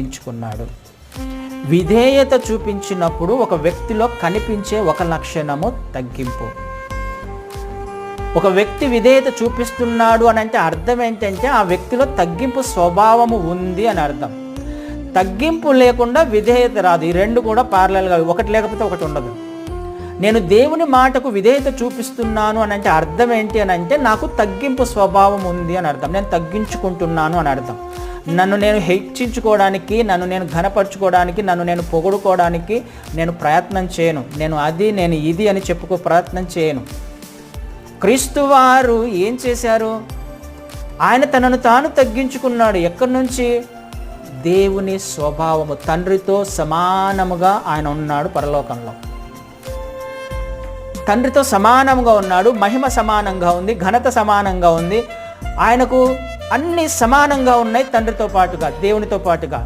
ఎంచుకున్నాడు విధేయత చూపించినప్పుడు ఒక వ్యక్తిలో కనిపించే ఒక లక్షణము తగ్గింపు. ఒక వ్యక్తి విధేయత చూపిస్తున్నాడు అని అంటే అర్థం ఏంటంటే ఆ వ్యక్తిలో తగ్గింపు స్వభావము ఉంది అని అర్థం. తగ్గింపు లేకుండా విధేయత రాదు. ఈ రెండు కూడా పార్లల్గా ఒకటి లేకపోతే ఒకటి ఉండదు. నేను దేవుని మాటకు విధేయత చూపిస్తున్నాను అని అంటే అర్థం ఏంటి అని అంటే నాకు తగ్గింపు స్వభావం ఉంది అని అర్థం. నేను తగ్గించుకుంటున్నాను అని అర్థం. నన్ను నేను హెచ్చించుకోవడానికి నన్ను నేను ఘనపరచుకోవడానికి నన్ను నేను పొగుడుకోవడానికి నేను ప్రయత్నం చేయను. నేను అది నేను ఇది అని చెప్పుకో ప్రయత్నం చేయను. క్రీస్తు వారు ఏం చేశారు? ఆయన తనను తాను తగ్గించుకున్నాడు. ఎక్కడి నుంచి? దేవుని స్వభావము తండ్రితో సమానముగా ఆయన ఉన్నాడు పరలోకంలో. తండ్రితో సమానంగా ఉన్నాడు మహిమ సమానంగా ఉంది ఘనత సమానంగా ఉంది. ఆయనకు అన్ని సమానంగా ఉన్నాయి తండ్రితో పాటుగా దేవునితో పాటుగా.